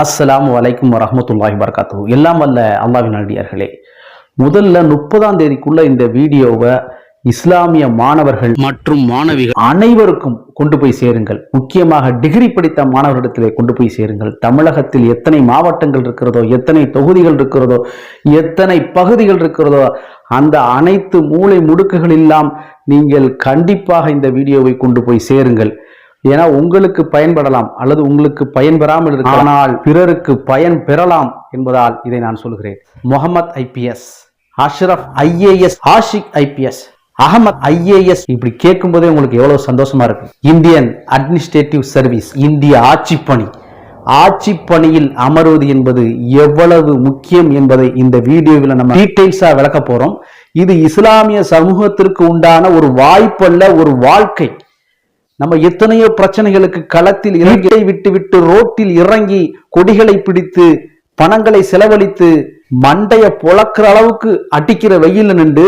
அஸ்ஸலாமு வலைக்கும் வரமத்துல்லாஹி வரகாத்து எல்லாம் வல்ல அல்லாவின் அடியார்களே முதல்ல முப்பதாம் தேதிக்குள்ள இந்த வீடியோவை இஸ்லாமிய மாணவர்கள் மற்றும் மாணவிகள் அனைவருக்கும் கொண்டு போய் சேருங்கள். முக்கியமாக டிகிரி படித்த மாணவர்களிடத்திலே கொண்டு போய் சேருங்கள். தமிழகத்தில் எத்தனை மாவட்டங்கள் இருக்கிறதோ எத்தனை தொகுதிகள் இருக்கிறதோ எத்தனை பகுதிகள் இருக்கிறதோ அந்த அனைத்து மூளை முடுக்குகள் எல்லாம் நீங்கள் கண்டிப்பாக இந்த வீடியோவை கொண்டு போய் சேருங்கள். ஏன்னா உங்களுக்கு பயன்படலாம் அல்லது உங்களுக்கு பயன் பெறாமல் இருக்கலாம். ஆனால் பிறருக்கு பயன் பெறலாம் என்பதால் இதை நான் சொல்கிறேன். Mohammed IPS Ashraf IAS Ashiq IPS Ahmed IAS இப்படி கேட்கும்போதே உங்களுக்கு எவ்வளவு சந்தோஷமா இருக்கு. இந்தியன் அட்மினிஸ்ட்ரேட்டிவ் சர்வீஸ் இந்திய ஆட்சிப்பணி. ஆட்சிப்பணியில் அமர்வது என்பது எவ்வளவு முக்கியம் என்பதை இந்த வீடியோவில் நம்ம டீடைல்ஸா விளக்க போறோம். இது இஸ்லாமிய சமூகத்திற்கு உண்டான ஒரு வாய்ப்பல்ல ஒரு வாழ்க்கை. நம்ம எத்தனையோ பிரச்சனைகளுக்கு களத்தில் இறங்கி விட்டு விட்டு ரோட்டில் இறங்கி கொடிகளை பிடித்து பணங்களை செலவழித்து மண்டைய பொளக்கிற அளவுக்கு அடிக்கிற வெயில நின்று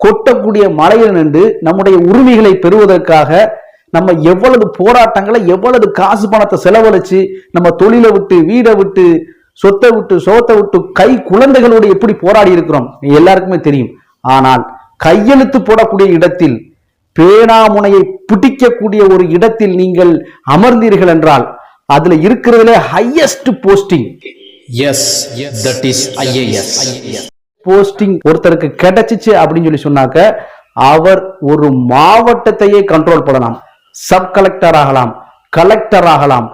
கொட்டக்கூடிய மலையில் நின்று நம்முடைய உரிமைகளை பெறுவதற்காக நம்ம எவ்வளவு போராட்டங்களை எவ்வளவு காசு பணத்தை செலவழிச்சு நம்ம தொழிலை விட்டு வீடை விட்டு சொத்தை விட்டு சோத்தை விட்டு கை குழந்தைகளோடு எப்படி போராடி இருக்கிறோம்? எல்லாருக்குமே தெரியும். ஆனால் கையெழுத்து போடக்கூடிய இடத்தில் பேனாமுனையை பிடிக்கக்கூடிய ஒரு இடத்தில் நீங்கள் அமர்ந்தீர்கள் என்றால் அதுல இருக்கிறதுல highest posting as that is IAS posting ஒருத்தருக்கு கிடைச்சிச்சு அப்படின்னு சொல்லி சொன்னாக்க அவர் ஒரு மாவட்டத்தையே கண்ட்ரோல் பண்ணலாம். சப் கலெக்டர் ஆகலாம் கலெக்டர் ஆகலாம்.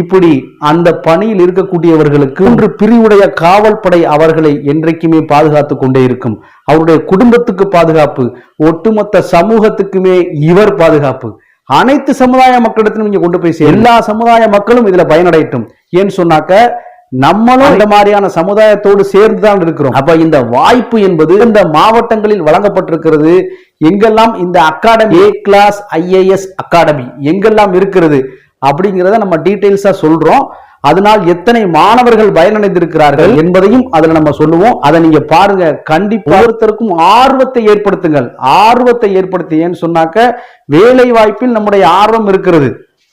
இப்படி அந்த பணியில் இருக்கக்கூடியவர்களுக்கு ஒன்று பிரிவுடைய காவல்படை அவர்களை என்றைக்குமே பாதுகாத்து கொண்டே இருக்கும். அவருடைய குடும்பத்துக்கு பாதுகாப்பு ஒட்டுமொத்த சமூகத்துக்குமே இவர் பாதுகாப்பு. அனைத்து சமுதாய மக்களிடத்திலும் நீங்க கொண்டு போய் எல்லா சமுதாய மக்களும் இதுல பயனடையட்டும். ஏன்னு சொன்னாக்க நம்மளும் இந்த மாதிரியான சமுதாயத்தோடு சேர்ந்து தான் இருக்கிறோம். அப்ப இந்த வாய்ப்பு என்பது இந்த மாவட்டங்களில் வழங்கப்பட்டிருக்கிறது. எங்கெல்லாம் இந்த academy A class IAS academy எங்கெல்லாம் இருக்கிறது அப்படிங்கிறத நம்ம டீடைல்ஸா சொல்றோம். அதனால் எத்தனை மாணவர்கள் பயனடைந்திருக்கிறார்கள் என்பதையும் அதுல நம்ம சொல்லுவோம். அதை நீங்க பாருங்க. கண்டிப்பா ஒருத்தருக்கும் ஆர்வத்தை ஏற்படுத்துங்கள். ஆர்வத்தை ஏற்படுத்தி ஏன்னு சொன்னாக்க வேலை வாய்ப்பில் நம்முடைய ஆர்வம் இருக்கிறது.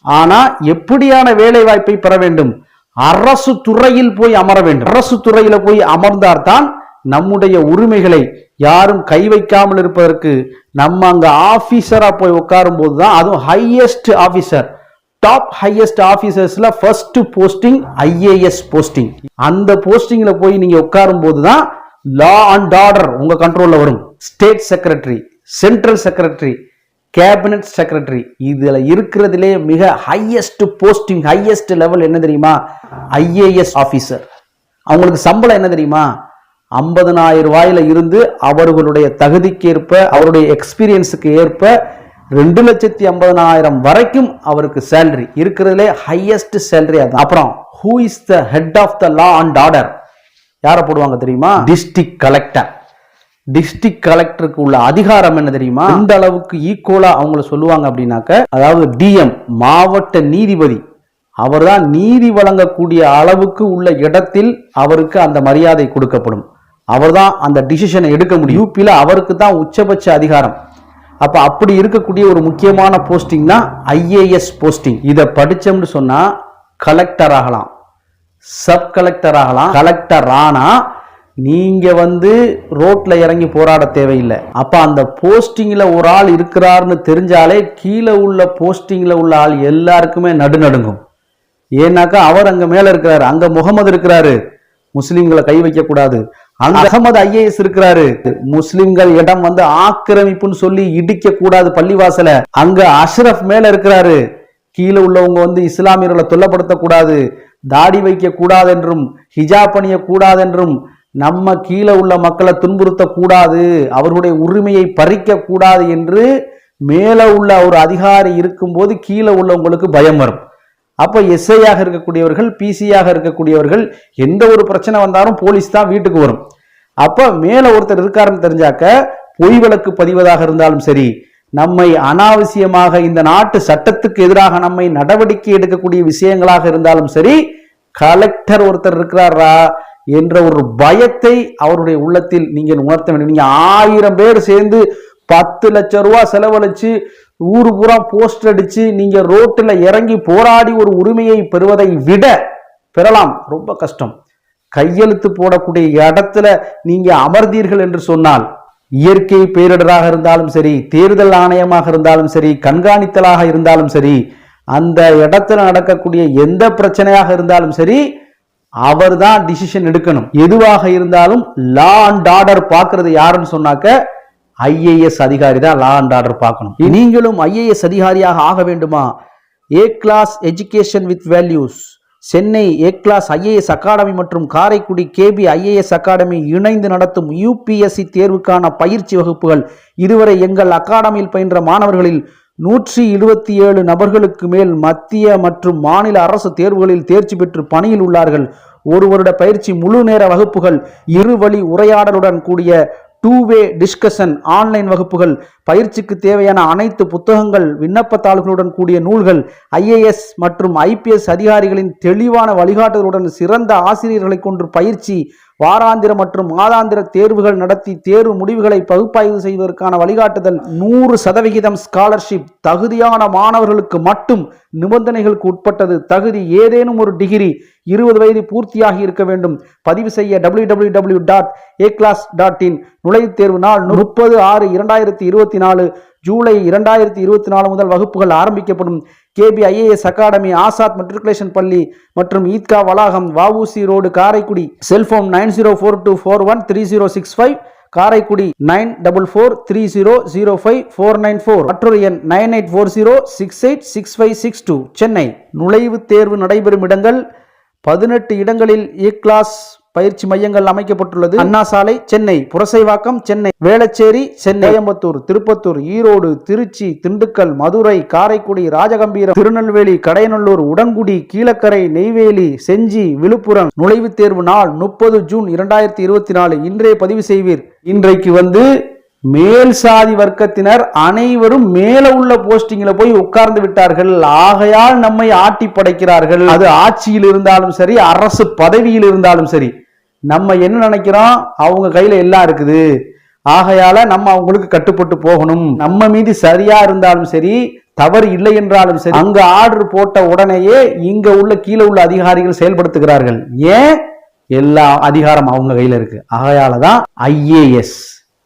ஆனா எப்படியான வேலை வாய்ப்பை பெற வேண்டும்? அரசு துறையில் போய் அமர வேண்டும். அரசு துறையில போய் அமர்ந்தால்தான் நம்முடைய உரிமைகளை யாரும் கை வைக்காமல் இருப்பதற்கு நம்ம அங்க ஆபீசரா போய் உட்காரும் போதுதான் அதுவும் ஹையஸ்ட் ஆபீசர் டாப் ஹையஸ்ட் ஆஃபீஸர்ஸில் ஃபர்ஸ்ட் போஸ்டிங் ஐஏஎஸ் போஸ்டிங் அந்த போஸ்டிங்கில் போய் நீங்கள் உட்காரும் போதுதான் லா அண்ட் ஆர்டர் உங்கள் கண்ட்ரோலில் வரும். State secretary central secretary cabinet secretary இதில் இருக்கிறதுலே மிக ஹையஸ்ட் போஸ்டிங் ஹையஸ்ட் லெவல் என்ன தெரியுமா? ஐஏஎஸ் ஆஃபீஸர் அவங்களுக்கு சம்பளம் என்ன தெரியுமா? ஐம்பதனாயிரம் ரூபாயில இருந்து அவர்களுடைய தகுதிக்கு அவருடைய எக்ஸ்பீரியன்ஸுக்கு ஏற்ப ரெண்டு லட்சத்தி ஐம்பதனாயிரம் வரைக்கும் அவருக்கு சேலரி இருக்கிறதுலே ஹையஸ்ட் சேலரி அதான் அப்புறம் who is the head of the law and order யாரை போடுவாங்க தெரியுமா? டிஸ்ட்ரிக்ட் கலெக்டர் டிஸ்ட்ரிக்ட் கலெக்டருக்கு உள்ள அதிகாரம் என்ன தெரியுமா? இந்த அளவுக்கு ஈக்குவலா அவங்கள சொல்லுவாங்க அப்படின்னாக்க அதாவது டிஎம் மாவட்ட நீதிபதி அவர்தான் நீதி வழங்கக்கூடிய அளவுக்கு உள்ள இடத்தில் அவருக்கு அந்த மரியாதை கொடுக்கப்படும். அவர்தான் அந்த டிசிஷனை எடுக்க முடியும். யூபியில் அவருக்கு தான் உச்சபட்ச அதிகாரம். அப்ப அப்படி இருக்கக்கூடிய ஒரு முக்கியமான போஸ்டிங் தான் ஐஏஎஸ் போஸ்டிங் இதை படிச்சோம்னு சொன்னா கலெக்டர் ஆகலாம். சப் கலெக்டர் ஆகலாம். கலெக்டர் ஆனா நீங்க வந்து ரோட்ல இறங்கி போராட தேவையில்லை. அப்ப அந்த போஸ்டிங்ல ஒரு ஆள் இருக்கிறாருன்னு தெரிஞ்சாலே கீழே உள்ள போஸ்டிங்ல உள்ள ஆள் எல்லாருக்குமே நடுநடுங்கும் ஏன்னாக்கா அவர் அங்க மேல இருக்கிறாரு. அங்க முகமது இருக்கிறாரு. முஸ்லீம்களை கை வைக்கக்கூடாது. அங்க அகமது ஐஏஎஸ் இருக்கிறாரு. முஸ்லிம்கள் இடம் வந்து ஆக்கிரமிப்புன்னு சொல்லி இடிக்க கூடாது பள்ளிவாசல. அங்க அஷ்ரஃப் மேல இருக்கிறாரு. கீழே உள்ளவங்க வந்து இஸ்லாமியர்களை தொல்லப்படுத்த கூடாது தாடி வைக்க கூடாது என்றும் ஹிஜாப் அணிய கூடாது என்றும் நம்ம கீழே உள்ள மக்களை துன்புறுத்த கூடாது அவர்களுடைய உரிமையை பறிக்க கூடாது என்று மேல உள்ள ஒரு அதிகாரி இருக்கும்போது கீழே உள்ளவங்களுக்கு பயம் வரும். அப்போ எஸ்ஐயாக இருக்கக்கூடியவர்கள் பிசியாக இருக்கக்கூடியவர்கள் எந்த ஒரு பிரச்சனை வந்தாலும் போலீஸ் தான் வீட்டுக்கு வரும். அப்போ மேலே ஒருத்தர் இருக்காருன்னு தெரிஞ்சாக்க பொய் வழக்கு பதிவதாக இருந்தாலும் சரி நம்மை அனாவசியமாக இந்த நாட்டு சட்டத்துக்கு எதிராக நம்மை நடவடிக்கை எடுக்கக்கூடிய விஷயங்களாக இருந்தாலும் சரி கலெக்டர் ஒருத்தர் இருக்கிறாரா என்ற ஒரு பயத்தை அவருடைய உள்ளத்தில் நீங்கள் உணர்த்த வேண்டும். நீங்கள் ஆயிரம் பேர் சேர்ந்து பத்து லட்சம் ரூபா செலவழிச்சு ஊர் பூரா போஸ்டர் அடிச்சு நீங்க ரோட்டில் இறங்கி போராடி ஒரு உரிமையை பெறுவதை விட பெறலாம். ரொம்ப கஷ்டம். கையெழுத்து போடக்கூடிய இடத்துல நீங்க அமர்ந்தீர்கள் என்று சொன்னால் இயற்கை பேரிடராக இருந்தாலும் சரி தேர்தல் ஆணையமாக இருந்தாலும் சரி கண்காணித்தலாக இருந்தாலும் சரி அந்த இடத்துல நடக்கக்கூடிய எந்த பிரச்சனையாக இருந்தாலும் சரி அவர் தான் டிசிஷன் எடுக்கணும். எதுவாக இருந்தாலும் லா அண்ட் ஆர்டர் பார்க்கறது யாருன்னு சொன்னாக்க ஐஏஎஸ் அதிகாரி தான் லா அண்ட் ஆர்டர் பார்க்கணும். நீங்களும் ஐஏஎஸ் அதிகாரியாக ஆக வேண்டுமா? A class education with values Chennai A class IAS academy மற்றும் காரைக்குடி கேபி ஐஏஎஸ் அகாடமி இணைந்து நடத்தும் யூபிஎஸ்சி தேர்வுக்கான பயிற்சி வகுப்புகள். இதுவரை எங்கள் அகாடமியில் பயின்ற மாணவர்களில் நூற்றி இருபத்தி ஏழு நபர்களுக்கு மேல் மத்திய மற்றும் மாநில அரசு தேர்வுகளில் தேர்ச்சி பெற்று பணியில் உள்ளார்கள். ஒரு வருட பயிற்சி முழு நேர வகுப்புகள் இரு வழி உரையாடலுடன் கூடிய டூ வே டிஸ்கஷன் ஆன்லைன் வகுப்புகள் பயிற்சிக்கு தேவையான அனைத்து புத்தகங்கள் விண்ணப்பத்தாள்களுடன் கூடிய நூல்கள் ஐஏஎஸ் மற்றும் ஐபிஎஸ் அதிகாரிகளின் தெளிவான வழிகாட்டுதலுடன் சிறந்த ஆசிரியர்களை கொண்டு பயிற்சி வாராந்திர மற்றும் மாதாந்திர தேர்வுகள் நடத்தி தேர்வு முடிவுகளை பகுப்பாய்வு செய்வதற்கான வழிகாட்டுதல். நூறு சதவிகிதம் ஸ்காலர்ஷிப் தகுதியான மாணவர்களுக்கு மட்டும் நிபந்தனைகளுக்கு உட்பட்டது. தகுதி ஏதேனும் ஒரு டிகிரி இருபது வயது பூர்த்தியாகி இருக்க வேண்டும். பதிவு செய்ய W W W dot A class dot in நுழைவுத் தேர்வு நாள் முப்பது ஆறு இரண்டாயிரத்தி இருபத்தி நாலு. ஜூலை இரண்டாயிரத்தி இருபத்தி நாலு முதல் வகுப்புகள் ஆரம்பிக்கப்படும் KP IAS academy Azad matriculation பள்ளி மற்றும் ஈத்கா வளாகம் VOC road Karaikudi. Cellphone nine zero four two four one three zero six five Karaikudi nine double four three zero zero five four nine four. மற்றொரு எண் nine eight four zero six eight six five six two. Chennai நுழைவுத் தேர்வு நடைபெறும் இடங்கள் பதினெட்டு இடங்களில் இ class பயிற்சி மையங்கள் அமைக்கப்பட்டுள்ளது. அண்ணா சாலை சென்னை புரசைவாக்கம் சென்னை வேளச்சேரி சென்னை கோயம்புத்தூர் திருப்பத்தூர் ஈரோடு திருச்சி திண்டுக்கல் மதுரை காரைக்குடி ராஜகம்பீரம் திருநெல்வேலி கடையநல்லூர் உடன்குடி கீழக்கரை நெய்வேலி செஞ்சி விழுப்புரம். நுழைவுத் தேர்வு நாள் முப்பது ஜூன் இரண்டாயிரத்தி இருபத்தி நாலு. இன்றே பதிவு செய்வீர். இன்றைக்கு வந்து மேல் சாதி வர்க்கத்தினர் அனைவரும் மேல உள்ள போஸ்டிங்ல போய் உட்கார்ந்து விட்டார்கள். ஆகையால் நம்மை ஆட்டி படைக்கிறார்கள் அது ஆட்சியில் இருந்தாலும் சரி அரசு பதவியில் இருந்தாலும் சரி. நம்ம என்ன நினைக்கிறோம்? அவங்க கையில எல்லாம் இருக்குது. ஆகையால நம்ம அவங்களுக்கு கட்டுப்பட்டு போகணும். நம்ம மீது சரியா இருந்தாலும் சரி தவறு இல்லை என்றாலும் சரி அங்க ஆர்டர் போட்ட உடனேயே இங்க உள்ள கீழே உள்ள அதிகாரிகள் செயல்படுத்துகிறார்கள். ஏன்? எல்லா அதிகாரம் அவங்க கையில இருக்கு. ஆகையால தான் ஐஏஎஸ்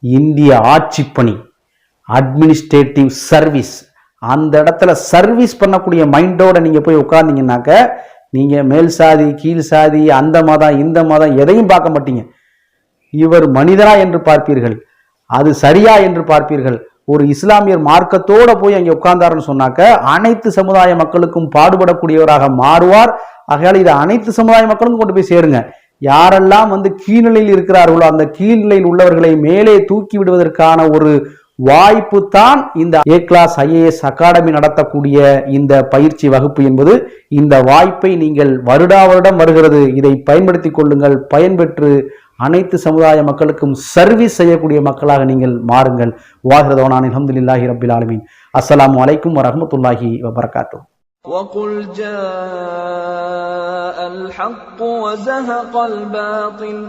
இந்திய ஆட்சிப்பணி அட்மினிஸ்ட்ரேட்டிவ் சர்வீஸ் அந்த இடத்துல சர்வீஸ் பண்ணக்கூடிய மைண்டோட நீங்க போய் உட்கார்ந்தீங்கன்னாக்க நீங்கள் மேல் சாதி கீழ் சாதி அந்த மதம் இந்த மதம் எதையும் பார்க்க மாட்டீங்க. இவர் மனிதரா என்று பார்ப்பீர்கள். அது சரியா என்று பார்ப்பீர்கள். ஒரு இஸ்லாமியர் மார்க்கத்தோட போய் அங்கே உட்கார்ந்தாருன்னு சொன்னாக்க அனைத்து சமுதாய மக்களுக்கும் பாடுபடக்கூடியவராக மாறுவார். ஆகையால் இதை அனைத்து சமுதாய மக்களுக்கும் கொண்டு போய் சேருங்க. யாரெல்லாம் வந்து கீழ்நிலையில் இருக்கிறார்களோ அந்த கீழ்நிலையில் உள்ளவர்களை மேலே தூக்கி விடுவதற்கான ஒரு வாய்ப்பு தான் இந்த ஏ கிளாஸ் ஐஏஎஸ் அகாடமி நடத்தக்கூடிய இந்த பயிற்சி வகுப்பு என்பது இந்த வாய்ப்பை நீங்கள் வருடா வருடம் வருகிறது இதை பயன்படுத்திக் கொள்ளுங்கள் பயன்பெற்று அனைத்து சமுதாய மக்களுக்கும் சர்வீஸ் செய்யக்கூடிய மக்களாக நீங்கள் மாறுங்கள் வாகிரதவனான் அலமதுல்லாஹி ரபில் ஆலமீன் அஸ்ஸலாமு அலைக்கும் வரஹ்மத்துல்லாஹி வபரகாத்து وقل جاء الحق وزهق الباطل